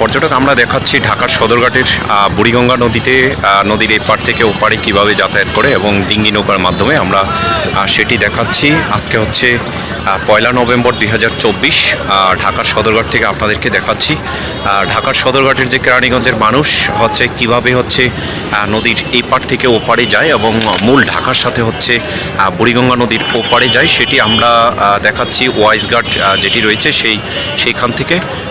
পর্যটক, আমরা দেখাচ্ছি ঢাকার সদরঘাটের বুড়িগঙ্গা নদীতে নদীর এপার থেকে ওপারে কীভাবে যাতায়াত করে এবং ডিঙ্গি নৌকার মাধ্যমে আমরা সেটি দেখাচ্ছি। আজকে হচ্ছে পয়লা নভেম্বর দুই হাজার চব্বিশ ঢাকার সদরঘাট থেকে আপনাদেরকে দেখাচ্ছি। ঢাকার সদরঘাটের যে কেরানীগঞ্জের মানুষ হচ্ছে কীভাবে হচ্ছে নদীর এই পার থেকে ওপারে যায় এবং মূল ঢাকার সাথে হচ্ছে বুড়িগঙ্গা নদীর ওপারে যায়, সেটি আমরা দেখাচ্ছি ওয়াইজঘাট যেটি রয়েছে সেই, সেইখান থেকে।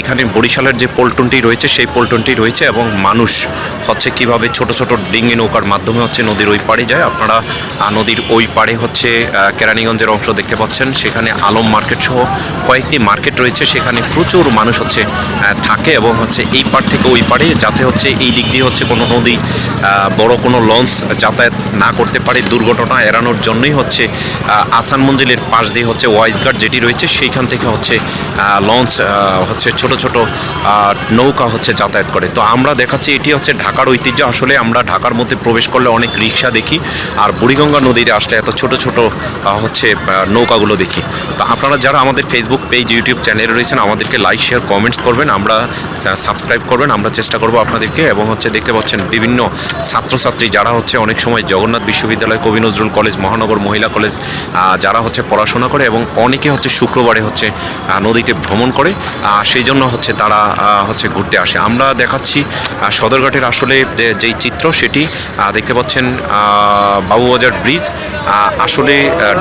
এখানে বরিশালের যে পল্টনটি রয়েছে, সেই পল্টনটি রয়েছে এবং মানুষ হচ্ছে কীভাবে ছোট ছোট ডিঙ্গি নৌকার মাধ্যমে হচ্ছে নদীর ওই পাড়ে যায়। আপনারা নদীর ওই পাড়ে হচ্ছে কেরানীগঞ্জের অংশ দেখতে পাচ্ছেন। সেখানে আলম মার্কেট সহ কয়েকটি মার্কেট রয়েছে। সেখানে প্রচুর মানুষ হচ্ছে থাকে এবং হচ্ছে এই পাড় থেকে ওই পাড়ে যাতে হচ্ছে এই দিক দিয়ে হচ্ছে কোনো নদী বড় কোনো লঞ্চ যাতায়াত না করতে পারে। দুর্ঘটনা এড়ানোর জন্যই হচ্ছে আসান মঞ্জিলের পাশ দিয়ে হচ্ছে ওয়াইজঘাট যেটি রয়েছে, সেইখান থেকে হচ্ছে লঞ্চ হচ্ছে ছোট ছোট নৌকা হচ্ছে যাতায়াত করে। তো আমরা দেখাচ্ছি এটি হচ্ছে ঢাকার ঐতিহ্য। আসলে আমরা ঢাকার মধ্যে প্রবেশ করলে অনেক রিক্সা দেখি, আর বুড়িগঙ্গা নদীতে আসলে এত ছোট ছোট হচ্ছে নৌকাগুলো দেখি। তো আপনারা যারা আমাদের ফেসবুক পেজ ইউটিউব চ্যানেলে রয়েছেন, আমাদেরকে লাইক শেয়ার কমেন্টস করবেন। আমরা সাবস্ক্রাইব করবেন। আমরা চেষ্টা করব আপনাদেরকে এবং হচ্ছে দেখতে পাচ্ছেন বিভিন্ন ছাত্রছাত্রী যারা হচ্ছে অনেক সময় জগন্নাথ বিশ্ববিদ্যালয়, কবি নজরুল কলেজ, মহানগর মহিলা কলেজ যারা হচ্ছে পড়াশোনা করে এবং অনেকে হচ্ছে শুক্রবারে হচ্ছে নদীতে ভ্রমণ করে। সেই জন্য হচ্ছে তারা হচ্ছে ঘুরতে আসে। আমরা দেখাচ্ছি সদরঘাটের আসলে যেই চিত্র সেটি দেখতে পাচ্ছেন বাবুবাজার ব্রিজ। আসলে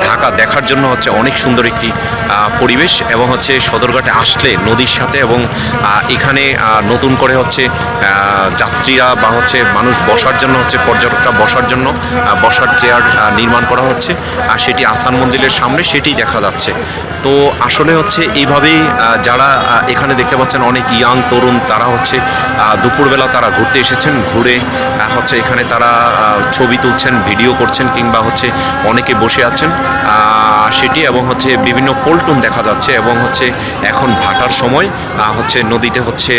ঢাকা দেখার জন্য হচ্ছে অনেক সুন্দর একটি পরিবেশ এবং হচ্ছে সদরঘাটে আসলে নদীর সাথে এবং এখানে নতুন করে হচ্ছে যাত্রীরা বা হচ্ছে মানুষ বসার জন্য হচ্ছে, পর্যটকরা বসার জন্য বসার চেয়ার নির্মাণ করা হচ্ছে, আর সেটি আসান মন্দিরের সামনে সেটি দেখা যাচ্ছে। তো আসলে হচ্ছে এইভাবেই যারা এখানে দেখতে পাচ্ছেন অনেক ইয়াং তরুণ, তারা হচ্ছে দুপুরবেলা তারা ঘুরতে এসেছেন, ঘুরে হচ্ছে এখানে তারা ছবি তুলছেন, ভিডিও করছেন, কিংবা হচ্ছে অনেকে বসে আছেন। সেটি এবং হচ্ছে বিভিন্ন পল্টুন দেখা যাচ্ছে এবং হচ্ছে এখন ভাটার সময় হচ্ছে নদীতে হচ্ছে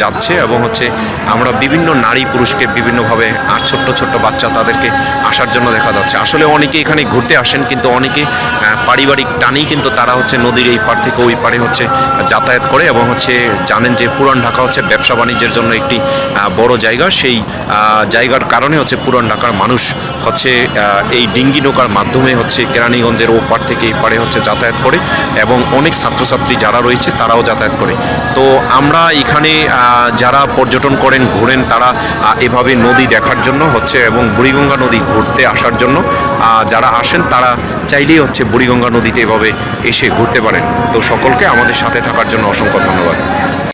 যাচ্ছে এবং হচ্ছে আমরা বিভিন্ন নারী পুরুষকে বিভিন্নভাবে আর ছোট্ট ছোট্ট বাচ্চা তাদেরকে আসার জন্য দেখা যাচ্ছে। আসলে অনেকে এখানে ঘুরতে আসেন, কিন্তু অনেকে পারিবারিক টানেই কিন্তু তারা হচ্ছে নদীর এই পার থেকে ওই পারে হচ্ছে যাতায়াত করে এবং হচ্ছে জানেন যে পুরান ঢাকা হচ্ছে ব্যবসা বাণিজ্যের জন্য একটি বড় জায়গা। সেই জায়গার কারণে হচ্ছে পুরান ঢাকার মানুষ হচ্ছে এই ডিঙ্গি নৌকার মাধ্যমে হচ্ছে কেরানীগঞ্জের ও পার থেকে এই পারে হচ্ছে যাতায়াত করে এবং অনেক ছাত্রছাত্রী যারা রয়েছে তারাও যাতায়াত করে। তো আমরা এখানে যারা পর্যটন করেন, ঘোরেন তারা এভাবে নদী দেখার জন্য হচ্ছে এবং বুড়িগঙ্গা নদী ঘুরতে আসার জন্য যারা আসেন তারা চাইলেই হচ্ছে বুড়িগঙ্গা নদীতে এভাবে এসে ঘুরতে পারেন। তো সকলকে আমাদের সাথে থাকার জন্য অসংখ্য ধন্যবাদ।